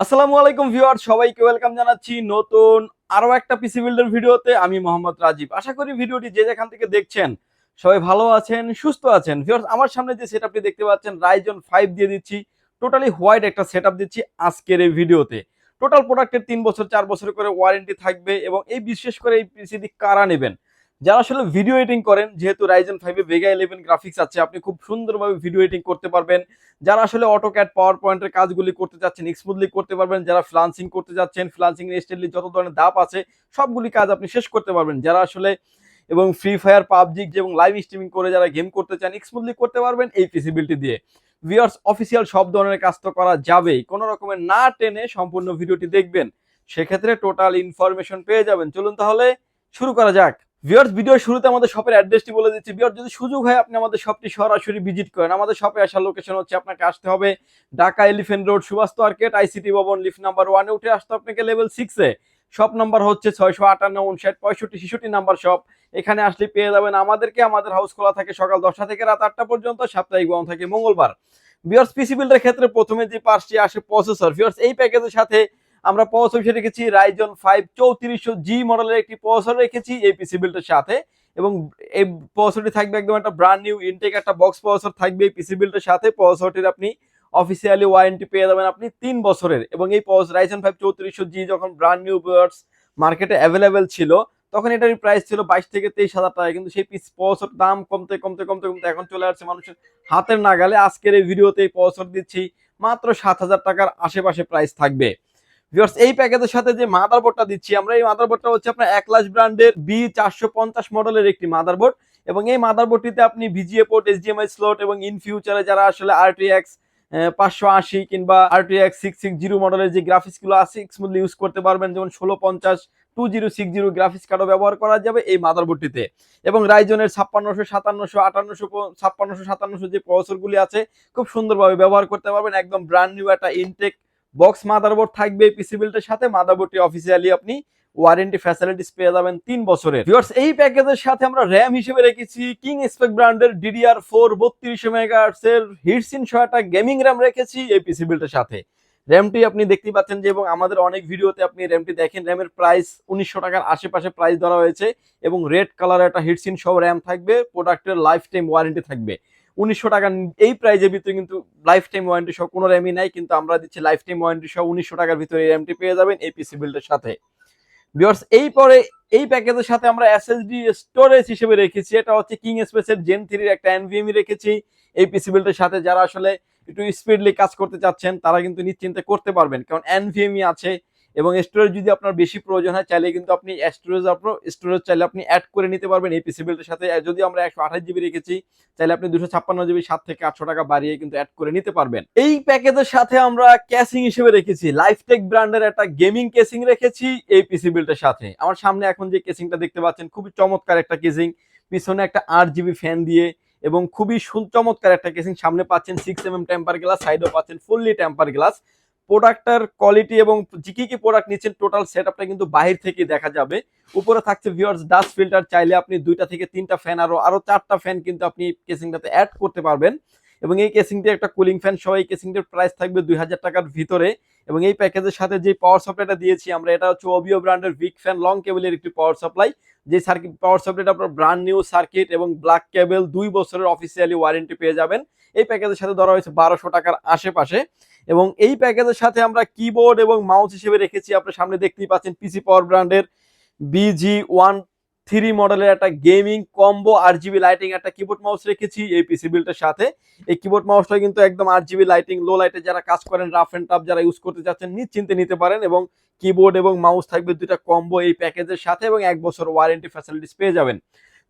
আসসালামু আলাইকুম ভিউয়ার সবাইকে ওয়েলকাম জানাচ্ছি নতুন আরও একটা পিসি বিল্ডার ভিডিওতে। আমি মোহাম্মদ রাজীব। আশা করি ভিডিওটি যে যেখান থেকে দেখছেন সবাই ভালো আছেন, সুস্থ আছেন। ভিউয়ার্স, আমার সামনে যে সেটআপটি দেখতে পাচ্ছেন রাইজন ফাইভ দিয়ে দিচ্ছি। টোটালি হোয়াইট একটা সেটআপ দিচ্ছি আজকের এই ভিডিওতে। টোটাল প্রোডাক্টের তিন বছর, চার বছর করে ওয়ারেন্টি থাকবে এবং এই বিশেষ করে এই পিসিটি কারা নেবেন? যারা আসলে ভিডিও এডিটিং করেন, যেহেতু রাইজন ফাইভে ভেগা ইলেভেন গ্রাফিক্স আছে, আপনি খুব সুন্দরভাবে ভিডিও এডিটিং করতে পারবেন। যারা আসলে অটোক্যাট পাওয়ার পয়েন্টের কাজগুলি করতে চাচ্ছেন স্মুথলি করতে পারবেন, যারা ফ্লান্সিং করতে যাচ্ছেন ফ্লান্সিং স্টাইলি যত ধরনের দাপ আছে, সবগুলি কাজ আপনি শেষ করতে পারবেন। যারা আসলে এবং ফ্রি ফায়ার পাবজি এবং লাইভ স্ট্রিমিং করে যারা গেম করতে চান স্মুথলি করতে পারবেন এই পিসিবিলিটি দিয়ে। ভিউয়ার্স অফিসিয়াল সব ধরনের কাজ তো করা যাবেই। কোনো রকমের না টেনে সম্পূর্ণ ভিডিওটি দেখবেন। সেক্ষেত্রে টোটাল ইনফরমেশন পেয়ে যাবেন। চলুন তাহলে শুরু করা যাক। ভিউয়ার্স ভিডিও শুরুতে আমাদের শপের অ্যাড্রেসটি বলে দিচ্ছি। ভিউয়ার যদি সুযোগ হয়, আপনি আমাদের শপটি সরাসরি ভিজিট করেন। আমাদের শপে আসার লোকেশন হচ্ছে, আপনাকে আসতে হবে Dhaka Elephant Road Subhash market ICT ভবন লিফ নাম্বার ওয়ানে উঠে আসতে আপনাকে লেভেল সিক্সে শপ নাম্বার হচ্ছে ছয়শো আটান্ন, উনষাট, পঁয়ষট্টি, ছেষট্টি নাম্বার শপ এখানে আসলে পেয়ে যাবেন আমাদেরকে। আমাদের হাউস খোলা থাকে সকাল দশটা থেকে রাত আটটা পর্যন্ত, সাপ্তাহিক বন্ধ থাকে মঙ্গলবার। ভিউয়ার্স পিসি বিল্ডের ক্ষেত্রে প্রথমে যে পার্সটি আসে প্রসেসর ভিওর্স এই প্যাকেজের সাথে আমরা প্রসেসর হিসেবে রেখেছি রাইজন ফাইভ চৌত্রিশশো জি মডেলের একটি প্রসেসর রেখেছি এই পিসি বিল্ডের সাথে। এবং এই প্রসেসরটি থাকবে একদম একটা ব্র্যান্ড নিউ ইনটেক একটা বক্স প্রসেসর থাকবে এই পিসি বিল্ডের সাথে। প্রসেসরটির আপনি অফিসিয়ালি ওয়ারেন্টি পেয়ে যাবেন আপনি তিন বছরের। এবং এই রাইজন ফাইভ চৌত্রিশশো জি যখন ব্র্যান্ড নিউ বিয়ার্স মার্কেটে অ্যাভেলেবেল ছিল, তখন এটার প্রাইস ছিল বাইশ থেকে তেইশ হাজার টাকা। কিন্তু সেই পিস প্রসেসর দাম কমতে কমতে কমতে কমতে এখন চলে আসছে মানুষের হাতের নাগালে। আজকের এই ভিডিওতে এই প্রসেসর দিচ্ছি মাত্র সাত হাজার টাকার আশেপাশে প্রাইস থাকবে। ভিউয়ার্স এই প্যাকেজের সাথে যে মাদারবোর্ডটা দিচ্ছি, আমরা এই মাদারবোর্ডটা হচ্ছে আপনার একলাস ব্র্যান্ডের বি চারশো পঞ্চাশ মডেলের একটি মাদারবোর্ড এবং এই মাদারবোর্ডটিতে আপনি ভিজিএ পোর্ট এইচডিএমআই স্লট এবং ইন ফিউচারে যারা আসলে আরটিএক্স পাঁচশো আশি কিংবা আরটিএক্স সিক্স সিক্স জিরো মডেলের যে গ্রাফিক্সগুলো আছে স্মুথলি ইউজ করতে পারবেন। যেমন ষোলো পঞ্চাশ two zero six zero graphics কার্ডও ব্যবহার করা যাবে এই মাদারবোর্ডটিতে এবং রাইজনের ছাপ্পান্নশো, সাতান্নশো, আটান্নশো ছাপ্পান্নশো, সাতান্নশো যে প্রসেসরগুলি আছে, খুব সুন্দরভাবে ব্যবহার করতে পারবেন। একদম ব্র্যান্ড নিউ একটা ইনটেক বক্স মাদারবোর্ড থাকবে পিসি বিল্ডের সাথে, মাদারবোর্ডটি অফিসিয়ালি আপনি ওয়ারেন্টি ফ্যাসিলিটিস পেয়ে যাবেন তিন বছরের। ভিউয়ার্স এই প্যাকেজের সাথে আমরা র্যাম হিসেবে রেখেছি কিং স্পেক ব্র্যান্ডের ডিডিআর ফোর বত্রিশশো মেগাহার্টস এর হিটসিন ছয়টা গেমিং র্যাম রেখেছি এই পিসি বিল্ডের সাথে। র্যামটি আপনি দেখতে পাচ্ছেন যে এবং আমাদের অনেক ভিডিওতে আপনি র্যামটি দেখেন র্যামের প্রাইস উনিশশো টাকার আশেপাশে প্রাইস ধরা হয়েছে এবং রেড কালার একটা হিটসিন সহ র্যাম থাকবে প্রোডাক্টের লাইফ টাইম ওয়ারেন্টি থাকবে। উনিশশো টাকার এই প্রাইজের ভিতরে কিন্তু লাইফ টাইম ওয়ারেন্টি সহ কোনো র্যামই নাই, কিন্তু আমরা দিচ্ছি লাইফ টাইম ওয়ারেন্টি সহ উনিশশো টাকার ভিতরে এই র্যামটি পেয়ে যাবেন এই পিসি বিল্ডের সাথে। বিয়ার্স এই পরে এই প্যাকেজের সাথে আমরা এসএসডি স্টোরেজ হিসেবে রেখেছি। এটা হচ্ছে কিং স্পেসের জেন থ্রির একটা এনভিএমই রেখেছি এই পিসি বিল্ডের সাথে। যারা আসলে একটু স্পিডলি কাজ করতে চাচ্ছেন, তারা কিন্তু নিশ্চিন্তে করতে পারবেন, কারণ এনভিএমই আছে। এবং স্টোরেজ যদি আপনার বেশি প্রয়োজন হয়, চাইলে কিন্তু আপনি স্টোরেজ আপনার স্টোরেজ চাইলে আপনি অ্যাড করে নিতে পারবেন এই পিসি বিল্ডের সাথে। যদি আমরা একশো আঠাশ জিবি রেখেছি, চাইলে আপনি দুশো ছাপ্পান্ন জিবি সাত থেকে আটশো টাকা বাড়িয়ে কিন্তু অ্যাড করে নিতে পারবেন। এই প্যাকেজের সাথে আমরা ক্যাসিং হিসেবে রেখেছি। লাইফটেক ব্র্যান্ডের একটা গেমিং কেসিং রেখেছি এই পিসি বিল্ডের সাথে। আমার সামনে এখন যে কেসিংটা দেখতে পাচ্ছেন, খুবই চমৎকার একটা কেসিং পিছনে একটা আট জিবি ফ্যান দিয়ে এবং খুবই চমৎকার একটা কেসিং সামনে পাচ্ছেন six M M temper glass সাইডেও পাচ্ছেন ফুললি টেম্পার গ্লাস প্রোডাক্টটার কোয়ালিটি এবং কি কি প্রোডাক্ট নিচ্ছেন টোটাল সেট আপটা কিন্তু বাহির থেকে দেখা যাবে। উপরে থাকছে ভিউয়ার্স ডাস্ট ফিল্টার চাইলে আপনি দুইটা থেকে তিনটা ফ্যান আরও আরও চারটা ফ্যান কিন্তু আপনি কেসিংটাতে অ্যাড করতে পারবেন। এবং এই কেসিংটি একটা কুলিং ফ্যান সহ এই কেসিংটির প্রাইস থাকবে দুই হাজার টাকার ভিতরে। এবং এই প্যাকেজের সাথে যে পাওয়ার সাপ্লাইটা দিয়েছি আমরা, এটা হচ্ছে ওবিও ব্র্যান্ডের ভিক ফ্যান লং কেবলের একটি পাওয়ার সাপ্লাই যে সার্কিট পাওয়ার সাপ্লাইটা আপনার ব্র্যান্ড নিউ সার্কিট এবং ব্ল্যাক কেবল দুই বছরের অফিসিয়ালি ওয়ারেন্টি পেয়ে যাবেন। এই প্যাকেজের সাথে ধরা হয়েছে বারোশো টাকার আশেপাশে। এবং এই প্যাকেজের সাথে আমরা কিবোর্ড এবং মাউস হিসেবে রেখেছি। আপনার সামনে দেখতেই পাচ্ছেন পিসি পাওয়ার ব্র্যান্ডের বিজি ওয়ান থ্রি মডেলের একটা gaming combo R GB lighting একটা কিবোর্ড মাউস রেখেছি এই পিসি বিলটার সাথে। এই কিবোর্ড মাউসটা কিন্তু একদম আট জিবি লাইটিং লো লাইটে যারা কাজ করেন রাফ এন্ড টাফ যারা ইউজ করতে চাচ্ছেন, নিশ্চিন্তে নিতে পারেন এবং কিবোর্ড এবং মাউস থাকবে দুটা কম্বো এই প্যাকেজের সাথে এবং এক বছর ওয়ারেন্টি ফ্যাসিলিটিস পেয়ে যাবেন।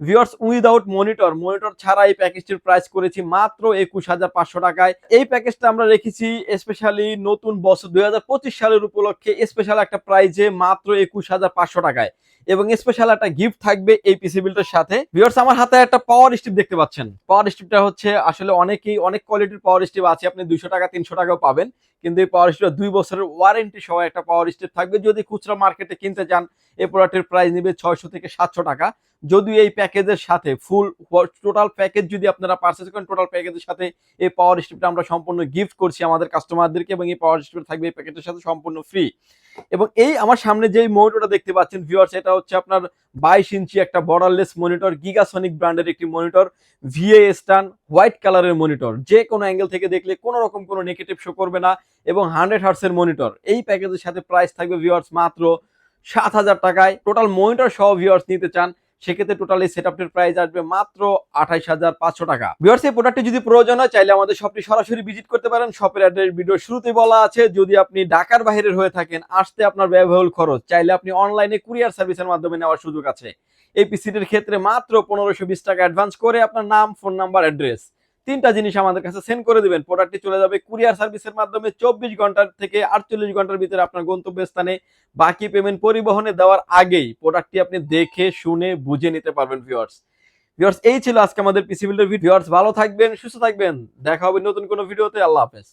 ভিউয়ার্স উইদাউট মনিটর মনিটর ছাড়া এই প্যাকেজটির প্রাইস করেছি মাত্র একুশ হাজার পাঁচশো টাকায়। এই প্যাকেজটা আমরা রেখেছি স্পেশালি নতুন বছর দুই হাজার পঁচিশ সালের উপলক্ষে স্পেশাল একটা প্রাইজে মাত্র একুশ হাজার পাঁচশো টাকায়। এবং স্পেশাল একটা গিফট থাকবে এই পিসি বিল্ডের সাথে। ভিউয়ার্স আমার হাতে একটা পাওয়ার স্ট্রিপ দেখতে পাচ্ছেন। পাওয়ার স্ট্রিপটা হচ্ছে আসলে অনেকেই, অনেক কোয়ালিটির পাওয়ার স্ট্রিপ আছে, আপনি দুইশো টাকা, তিনশো টাকাও পাবেন। কিন্তু এই পাওয়ার স্ট্রিপটা দুই বছরের ওয়ারেন্টি সহ একটা পাওয়ার স্ট্রিপ থাকবে। যদি খুচরা মার্কেটে কিনতে চান এই প্রোডাক্টের প্রাইস নেবে ছয়শো থেকে সাতশো টাকা। যদিও এই প্যাকেজের সাথে ফুল টোটাল প্যাকেজ যদি আপনারা পারচেজ করেন টোটাল প্যাকেজের সাথে এই পাওয়ার স্ট্রিপটা আমরা সম্পূর্ণ গিফট করছি আমাদের কাস্টমারদেরকে এবং এই পাওয়ার স্ট্রিপ থাকবে এই প্যাকেজের সাথে সম্পূর্ণ ফ্রি এবং এই আমার সামনে যে মনিটরটা দেখতে পাচ্ছেন ভিউয়ার্স এটা হচ্ছে আপনার বাইশ ইঞ্চি একটা বর্ডারলেস মনিটর গিগাসনিক ব্র্যান্ডের একটি মনিটর ভিএ স্টান হোয়াইট কালারের মনিটর যে কোনো অ্যাঙ্গেল থেকে দেখলে কোনো রকম কোনো নেগেটিভ শো করবে না এবং হান্ড্রেড হার্সের মনিটর এই প্যাকেজের সাথে প্রাইস থাকবে ভিওয়ার্স মাত্র সাত হাজার টাকায়। টোটাল মনিটর সহ ভিওয়ার্স নিতে চান সেক্ষেত্রে টোটালি এই সেটআপটির প্রাইস আসবে মাত্র আঠাইশ হাজার পাঁচশো টাকা। ভিউয়ার্স এই প্রোডাক্টটি যদি প্রয়োজন হয়, চাইলে আমাদের শপটি সরাসরি ভিজিট করতে পারেন। শপের অ্যাড্রেস ভিডিও শুরুতে বলা আছে। যদি আপনি ঢাকার বাইরের হয়ে থাকেন, আসতে আপনার ব্যয়বহুল খরচ। চাইলে আপনি অনলাইনে কুরিয়ার সার্ভিসের মাধ্যমে নেওয়ার সুযোগ আছে। এই পিসিটির ক্ষেত্রে মাত্র পনেরোশো বিশ টাকা অ্যাডভান্স করে আপনার নাম ফোন নাম্বার অ্যাড্রেস তিনটা জিনিস আমাদের কাছে সেন্ড করে দিবেন। প্রোডাক্টটি চলে যাবে কুরিয়ার সার্ভিসের মাধ্যমে চব্বিশ ঘণ্টার থেকে আটচল্লিশ ঘণ্টার ভিতরে আপনার গন্তব্যস্থানে বাকি পেমেন্ট পরিবহনে দেওয়ার আগেই প্রোডাক্টটি আপনি দেখে, শুনে, বুঝে নিতে পারবেন ভিউয়ার্স ভিওয়ার্স এই ছিল আজকে আমাদের পিসি বিল্ডের ভালো থাকবেন, সুস্থ থাকবেন। দেখা হবে নতুন কোনো ভিডিওতে। আল্লাহ হাফেজ।